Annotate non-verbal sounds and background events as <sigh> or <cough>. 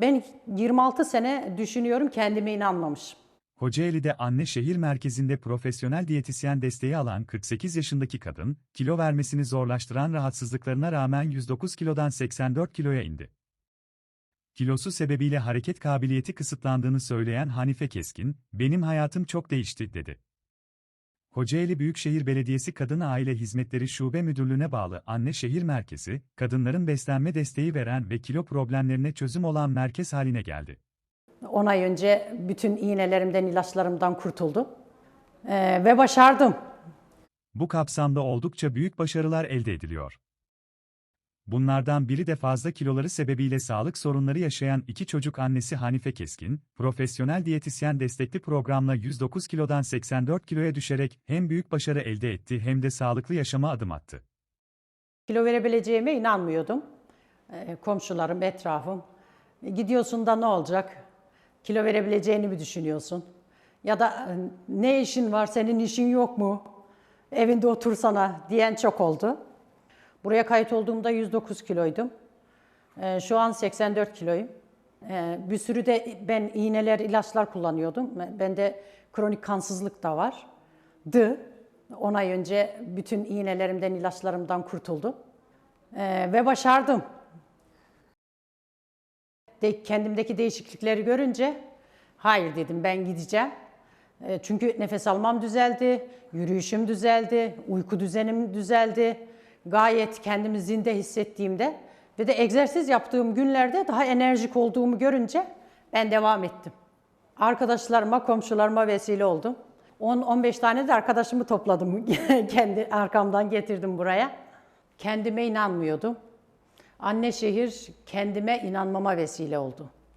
Ben 26 sene düşünüyorum kendime inanmamışım. Kocaeli'de anne şehir merkezinde profesyonel diyetisyen desteği alan 48 yaşındaki kadın, kilo vermesini zorlaştıran rahatsızlıklarına rağmen 109 kilodan 84 kiloya indi. Kilosu sebebiyle hareket kabiliyeti kısıtlandığını söyleyen Hanife Keskin, "Benim hayatım çok değişti." dedi. Kocaeli Büyükşehir Belediyesi Kadın Aile Hizmetleri Şube Müdürlüğü'ne bağlı Anne Şehir Merkezi, kadınların beslenme desteği veren ve kilo problemlerine çözüm olan merkez haline geldi. 10 ay önce bütün iğnelerimden, ilaçlarımdan kurtuldum. Ee, ve başardım. Bu kapsamda oldukça büyük başarılar elde ediliyor. Bunlardan biri de fazla kiloları sebebiyle sağlık sorunları yaşayan iki çocuk annesi Hanife Keskin, profesyonel diyetisyen destekli programla 109 kilodan 84 kiloya düşerek hem büyük başarı elde etti hem de sağlıklı yaşama adım attı. Kilo verebileceğime inanmıyordum. Ee, komşularım, etrafım. "E, Gidiyorsun da ne olacak? Kilo verebileceğini mi düşünüyorsun? Ya da "E, ne işin var, senin işin yok mu? Evinde otursana diyen çok oldu. Buraya kayıt olduğumda 109 kiloydum. Ee, şu an 84 kiloyum. Ee, bir sürü de ben iğneler, ilaçlar kullanıyordum. Bende kronik kansızlık da var. Dı. 10 ay önce bütün iğnelerimden, ilaçlarımdan kurtuldum. Ee, ve başardım. De, kendimdeki değişiklikleri görünce hayır dedim ben gideceğim. E, çünkü nefes almam düzeldi, yürüyüşüm düzeldi, uyku düzenim düzeldi. Gayet kendimi zinde hissettiğimde ve de egzersiz yaptığım günlerde daha enerjik olduğumu görünce ben devam ettim. Arkadaşlarıma, komşularıma vesile oldum. 10-15 tane de arkadaşımı topladım. <laughs> Kendi arkamdan getirdim buraya. Kendime inanmıyordum. Anne şehir kendime inanmama vesile oldu.